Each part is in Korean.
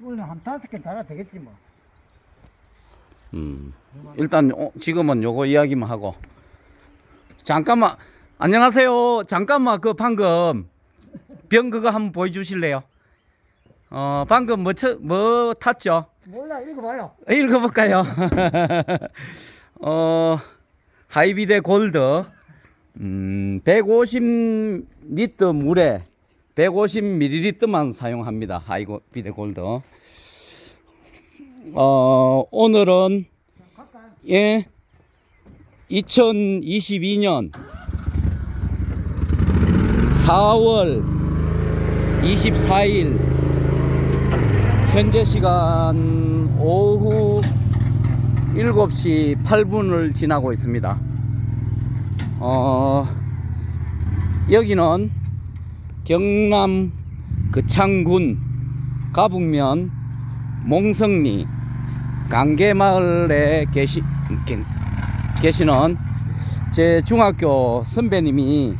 원래 한 다섯 개 달아 되겠지 뭐. 음. 일단 어, 지금은 요거 이야기만 하고 잠깐만 안녕하세요. 잠깐만 그 방금 병 그거 한번 보여주실래요? 어 방금 뭐, 쳐, 뭐 탔죠? 몰라 읽어봐요. 읽어볼까요? 어 하이비데 골드 음, 150 리터 물에 150ml만 사용합니다. 하이비데 골드. 어 오늘은? 예 2022년 4월 24일 현재 시간 오후 7시 8분을 지나고 있습니다. 어, 여기는 경남 거창군 가북면 몽성리 강계마을에 계시, 계, 계시는 제 중학교 선배님이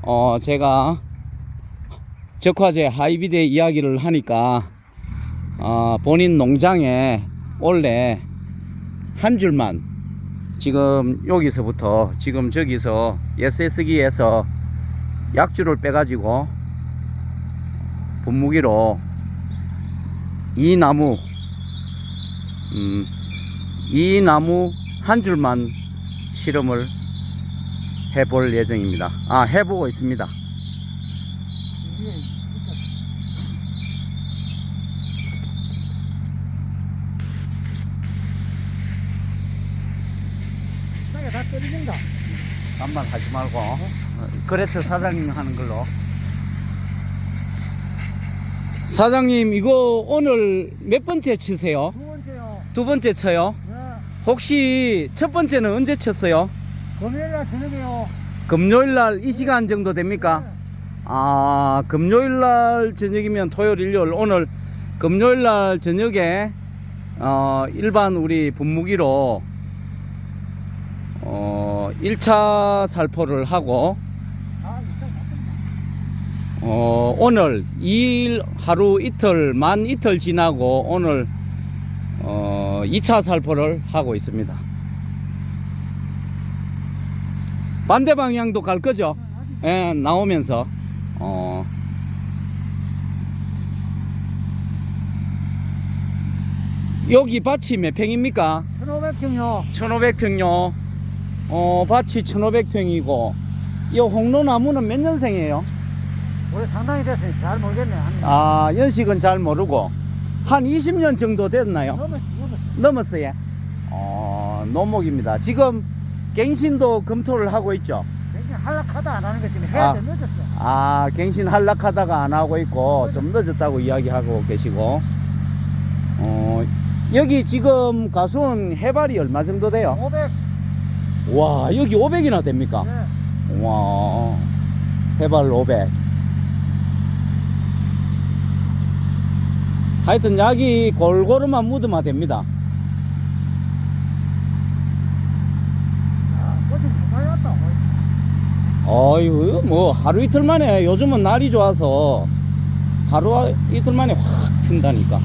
어, 제가 적화제 하이비대 이야기를 하니까 어, 본인 농장에 원래 한 줄만 지금 여기서부터 지금 저기서 SS기에서 약주를 빼가지고 분무기로 이 나무 음, 이 나무 한 줄만 실험을 해볼 예정입니다. 아 해보고 있습니다. 다 떨어진다. 반말 하지 말고 어, 그래서 사장님 하는 걸로. 사장님 이거 오늘 몇 번째 치세요? 두 번째요. 두 번째 쳐요? 네. 혹시 첫 번째는 언제 쳤어요? 금요일 날 저녁에요. 금요일 날 이 시간 정도 됩니까? 아, 금요일 날 저녁이면 토요일, 일요일 오늘 금요일 날 저녁에 어, 일반 우리 분무기로 어, 1차 살포를 하고. 어, 오늘 일 하루 이틀 만 이틀 지나고 오늘 어, 2차 살포를 하고 있습니다. 반대 방향도 갈 거죠? 예, 나오면서 어, 여기 밭이 몇 평입니까? 1500평요. 1500평요. 어, 밭이 1500평이고 이 홍로나무는 몇 년생이에요? 올해 상당히 됐어요. 잘 모르겠네. 한 아, 연식은 잘 모르고 한 20년 정도 됐나요? 넘었어, 넘었어. 넘었어요. 어, 노목입니다. 지금 갱신도 검토를 하고 있죠. 굉장히 한락하다 안 하는 것 때문에 해야 아. 돼. 늦었어. 아, 갱신 한락하다가 안 하고 있고 좀 늦었다고 이야기하고 계시고. 어, 여기 지금 가수원 해발이 얼마 정도 돼요? 500. 와, 여기 500이나 됩니까? 네. 와, 해발 500. 하여튼 약이 골고루만 묻으면 됩니다. 어휴, 뭐 하루 이틀 만에 요즘은 날이 좋아서 하루 이틀 만에 확 핀다니까.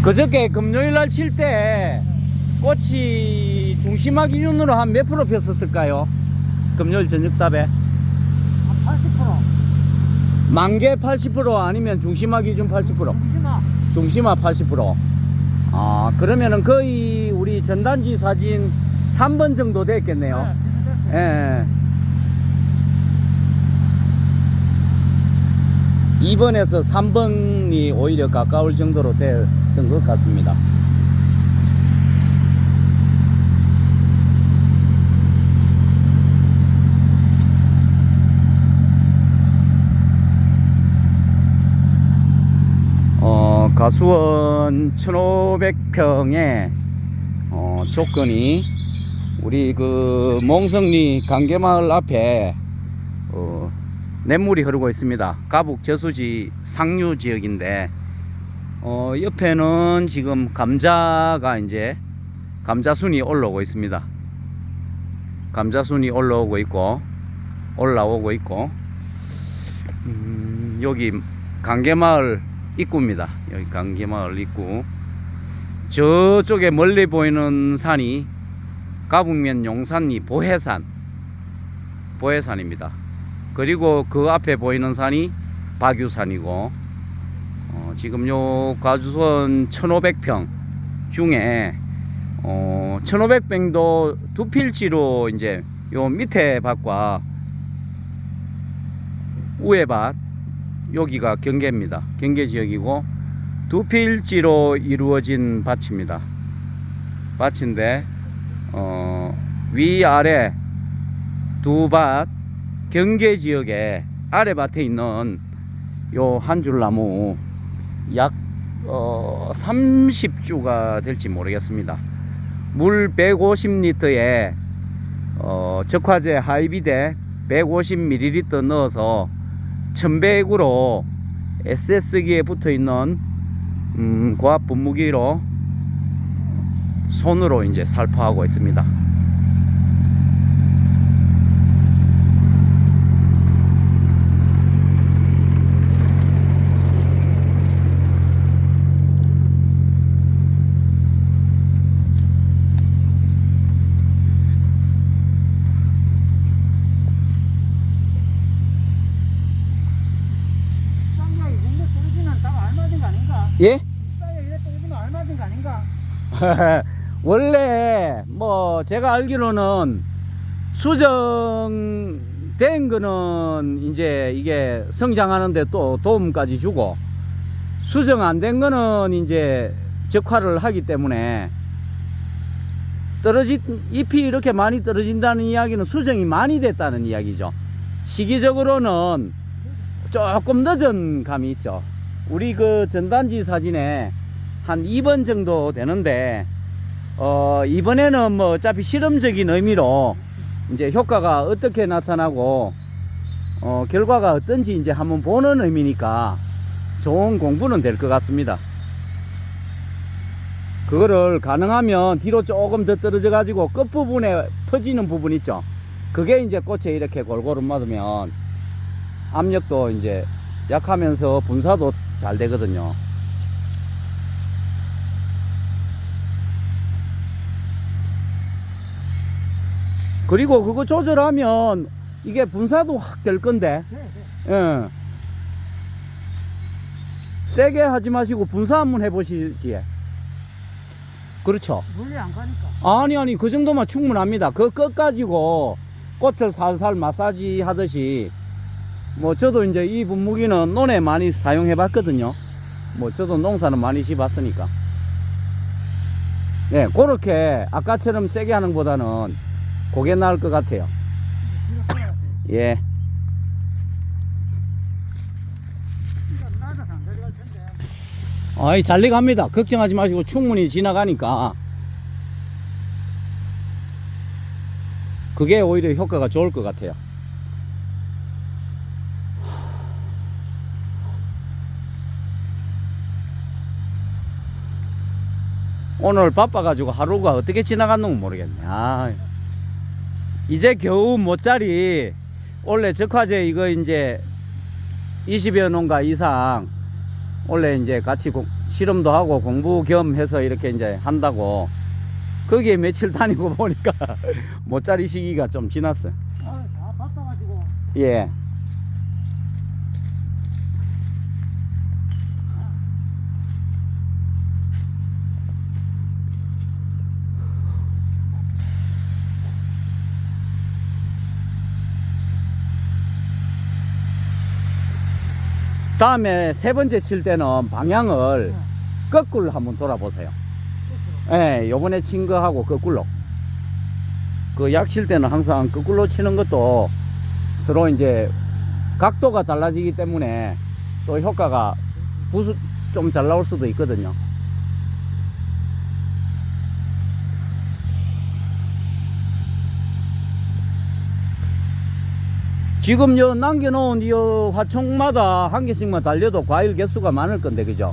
그저께 금요일 날 칠때 꽃이 중심화 기준으로 한 몇 프로 폈었을까요? 금요일 저녁 답에 한 80%. 만개 80% 아니면 중심화 기준 80%. 중심아. 중심화 80%. 아, 그러면은 거의 우리 전단지 사진 3번 정도 됐겠네요. 네. 예. 2번에서 3번이 오히려 가까울 정도로 됐던 것 같습니다. 어, 가수원 1500평에 어, 조건이 우리 그 몽성리 강계마을 앞에 어, 냇물이 흐르고 있습니다. 가북 저수지 상류 지역인데 어, 옆에는 지금 감자가 이제 감자순이 올라오고 있습니다. 감자순이 올라오고 있고 올라오고 있고 음, 여기 강계마을 입구입니다. 여기 강계마을 입구. 저쪽에 멀리 보이는 산이 가북면 용산리 보해산 보해산입니다. 그리고 그 앞에 보이는 산이 박유산이고 어, 지금 요 가주선 1500평 중에 어, 1500평도 두 필지로 이제 요 밑에 밭과 위에 밭 여기가 경계입니다. 경계 지역이고 두 필지로 이루어진 밭입니다. 밭인데 어, 위아래 두 밭 경계 지역에 아래 밭에 있는 요 한 줄 나무 약 어, 30주가 될지 모르겠습니다. 물 150리터에 어, 적화제 하이비데 150ml 넣어서 1100으로 SS기에 붙어 있는 음, 고압 분무기로 손으로 이제 살포하고 있습니다. 쌍장이 공대 떨어지면 다 알맞은 거 아닌가? 예? 원래 뭐 제가 알기로는 수정된 거는 이제 이게 성장하는데 또 도움까지 주고 수정 안 된 거는 이제 적화를 하기 때문에 떨어진 잎이 이렇게 많이 떨어진다는 이야기는 수정이 많이 됐다는 이야기죠. 시기적으로는 조금 늦은 감이 있죠. 우리 그 전단지 사진에 한 2번 정도 되는데 어 이번에는 뭐 어차피 실험적인 의미로 이제 효과가 어떻게 나타나고 어 결과가 어떤지 이제 한번 보는 의미니까 좋은 공부는 될 것 같습니다. 그거를 가능하면 뒤로 조금 더 떨어져 가지고 끝부분에 퍼지는 부분 있죠. 그게 이제 꽃에 이렇게 골고루 맞으면 압력도 이제 약하면서 분사도 잘 되거든요. 그리고 그거 조절하면 이게 분사도 확 될 건데, 네, 네. 예. 세게 하지 마시고 분사 한번 해보시지. 그렇죠. 물리 안 가니까. 아니 아니 그 정도만 충분합니다. 그끝 가지고 꽃을 살살 마사지 하듯이 뭐 저도 이제 이 분무기는 논에 많이 사용해 봤거든요. 뭐 저도 농사는 많이 지봤으니까. 예, 그렇게 아까처럼 세게 하는 것보다는 그게 나을 것 같아요. 예. 아이 잘 돼갑니다. 걱정하지 마시고 충분히 지나가니까 그게 오히려 효과가 좋을 것 같아요. 오늘 바빠가지고 하루가 어떻게 지나갔는지 모르겠네. 아, 이제 겨우 모짜리 원래 적화제 이거 이제 20여 농가 이상 원래 이제 같이 공- 실험도 하고 공부 겸 해서 이렇게 이제 한다고 거기에 며칠 다니고 보니까 모짜리 시기가 좀 지났어. 아, 다 바빠가지고. 예. 다음에 세 번째 칠 때는 방향을 거꾸로 한번 돌아보세요. 예, 요번에 친 거하고 거꾸로. 그 약 칠 때는 항상 거꾸로 치는 것도 서로 이제 각도가 달라지기 때문에 또 효과가 부수 좀 잘 나올 수도 있거든요. 지금 요 남겨놓은 요 화총마다 한 개씩만 달려도 과일 개수가 많을 건데 그죠?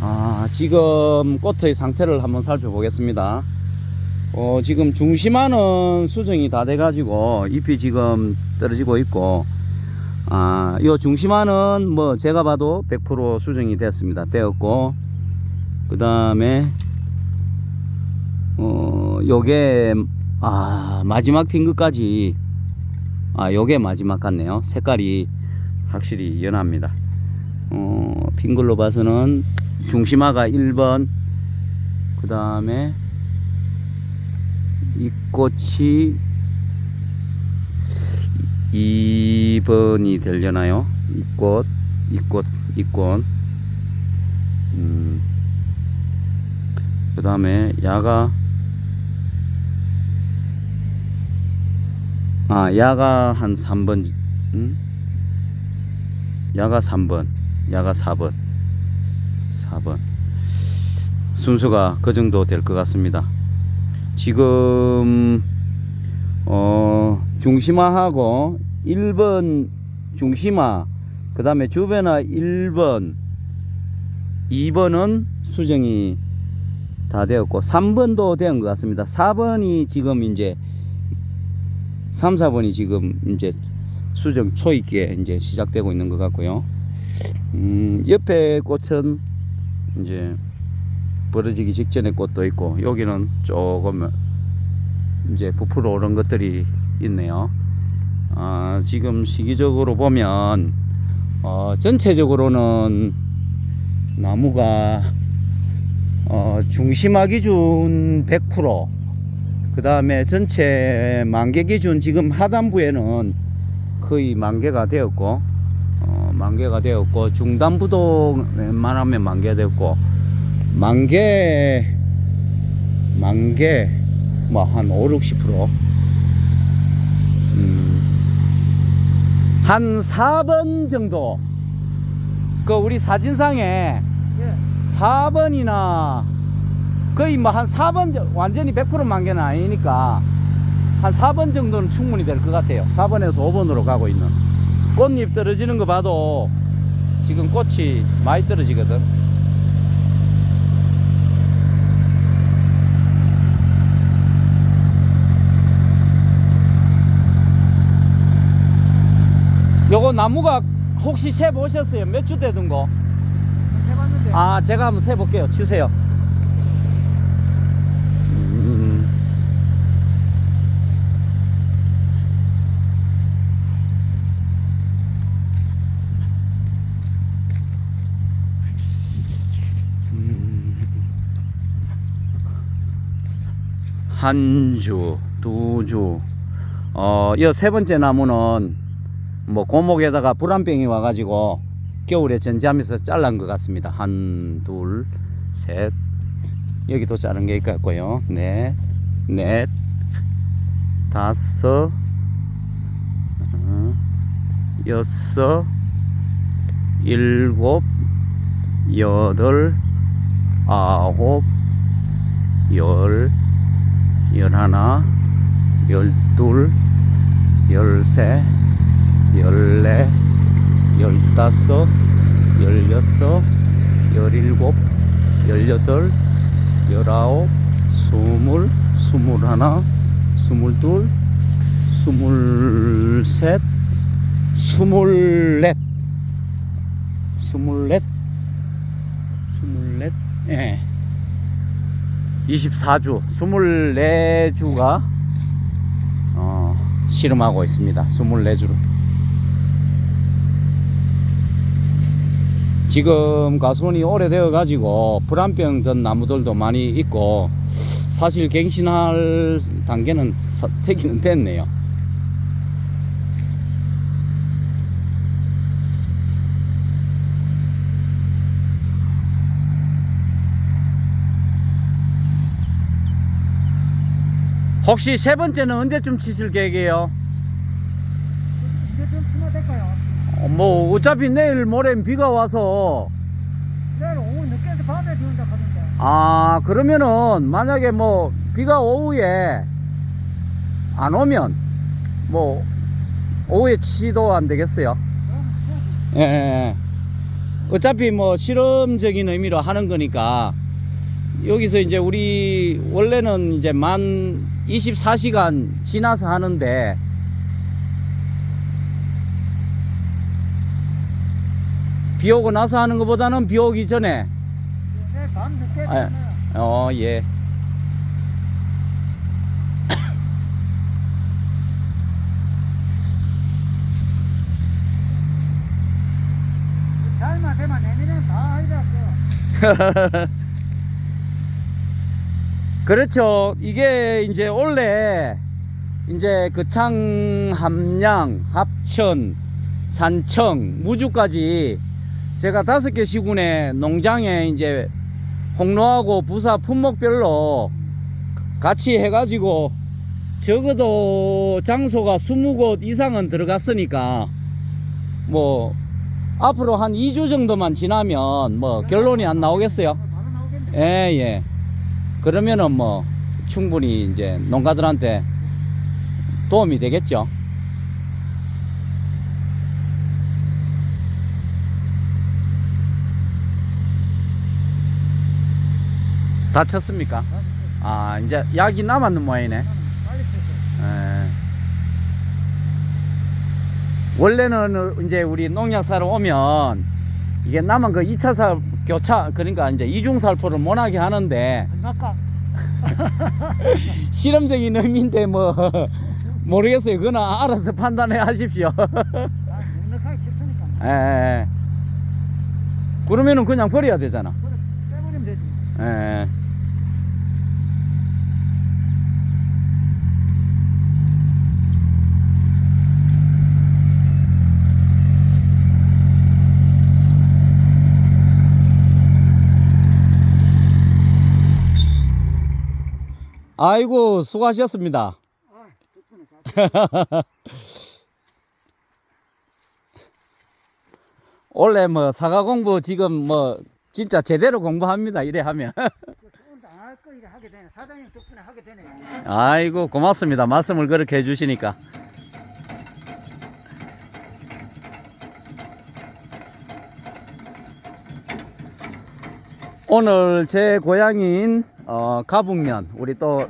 아 지금 꽃의 상태를 한번 살펴보겠습니다. 어, 지금 중심화는 수정이 다 돼가지고 잎이 지금 떨어지고 있고, 아, 요 중심화는 뭐 제가 봐도 100% 수정이 됐습니다. 되었고, 그 다음에, 어, 요게, 아, 마지막 핀 것까지, 아, 요게 마지막 같네요. 색깔이 확실히 연합니다. 어, 핀 걸로 봐서는 중심화가 1번, 그 다음에 이 꽃이 2번이 되려나요? 이 꽃, 이 꽃, 이 꽃. 음. 그 다음에 야가 아 야가 한 3번 음? 야가 3번 야가 4번 4번. 순수가 그 정도 될 것 같습니다. 지금 어 중심화하고 1번 중심화 그 다음에 주변화 1번 2번은 수정이 다 되었고 3번도 된것 같습니다. 4번이 지금 이제 3, 4번이 지금 이제 수정 초입기에 이제 시작되고 있는 것 같고요 음, 옆에 꽃은 이제 벌어지기 직전의 꽃도 있고 여기는 조금 이제 부풀어 오른 것들이 있네요. 아, 지금 시기적으로 보면 어, 전체적으로는 나무가 어, 중심화 기준 100%, 그 다음에 전체 만개 기준 지금 하단부에는 거의 만개가 되었고, 어, 만개가 되었고, 중단부도 웬만하면 만개가 되었고, 만개, 만개, 뭐 한 5, 60%. 음, 한 4번 정도. 그 우리 사진상에 예. 4번이나 거의 뭐 한 4번 정- 완전히 100% 만개는 아니니까 한 4번 정도는 충분히 될 것 같아요. 4번에서 5번으로 가고 있는 꽃잎 떨어지는 거 봐도 지금 꽃이 많이 떨어지거든. 요거 나무가 혹시 세 보셨어요? 몇 주 되던 거? 해봤는데 아, 제가 한번 세 볼게요. 치세요. 음. 음. 한 주, 두 주. 어, 이 세 번째 나무는 뭐 고목에다가 불안병이 와가지고 겨울에 전지하면서 잘란 것 같습니다. 한, 둘, 셋. 여기도 자른 게 있고요. 넷, 넷, 다섯, 어, 여섯, 일곱, 여덟, 아홉, 열, 열하나, 열둘, 열세, 열네, 열다섯, 열여섯, 열일곱, 열여덟, 열아홉, 스물, 스물하나, 스물둘, 스물셋, 스물넷, 스물넷, 스물넷, 예. 24주, 24주가 어, 씨름하고 있습니다. 24주로. 지금 가수원이 오래되어 가지고 불안병 든 나무들도 많이 있고 사실 갱신할 단계는 사- 되기는 됐네요. 혹시 세 번째는 언제쯤 치실 계획이에요? 이제 좀 심화 될까요? 어, 뭐 어차피 내일 모레 비가 와서 내일 오후 늦게서 밤에 비 온다 하던데 아 그러면은 만약에 뭐 비가 오후에 안 오면 뭐 오후에 치도 안 되겠어요. 예, 예. 예. 어차피 뭐 실험적인 의미로 하는 거니까 여기서 이제 우리 원래는 이제 만 24시간 지나서 하는데 비 오고 나서 하는 것보다는 비 오기 전에 네, 밤 늦게 아, 어 예. 잘만 되면 내년에는 다 하리라고. 그렇죠. 이게 이제 원래 이제 그 창, 함양, 합천, 산청, 무주까지 제가 다섯 개 시군의 농장에 이제 홍로하고 부사 품목별로 같이 해가지고 적어도 장소가 20곳 이상은 들어갔으니까 뭐 앞으로 한 2주 정도만 지나면 뭐 결론이 안 나오겠어요. 나오겠네. 예, 예. 그러면은 뭐 충분히 이제 농가들한테 도움이 되겠죠. 다 쳤습니까? 아, 이제 약이 남았는 모양이네. 예. 원래는 이제 우리 농약 사러 오면 이게 남은 그 2차 살 교차 그러니까 이제 이중 살포를 못하게 하는데? 실험적인 의미인데 뭐 모르겠어요. 그건 알아서 판단해 하십시오. 아, 넉넉하게 쳤으니까. 예, 예. 그러면은 그냥 버려야 되잖아. 그래, 빼버리면 되지. 예. 아이고 수고하셨습니다. 원래 뭐 사과 공부 지금 뭐 진짜 제대로 공부합니다. 이래 하면. 아이고 고맙습니다. 말씀을 그렇게 해주시니까. 오늘 제 고향인 어, 가북면 우리 또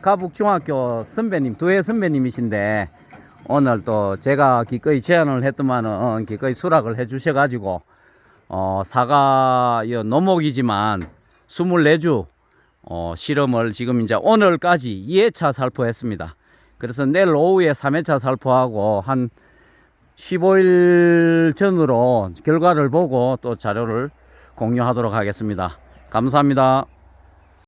가북중학교 선배님 두해 선배님이신데 오늘 또 제가 기꺼이 제안을 했더만은 기꺼이 수락을 해 주셔 가지고 어, 사과 이 노목이지만 24주 어, 실험을 지금 이제 오늘까지 2회차 살포했습니다. 그래서 내일 오후에 3회차 살포하고 한 15일 전으로 결과를 보고 또 자료를 공유하도록 하겠습니다. 감사합니다.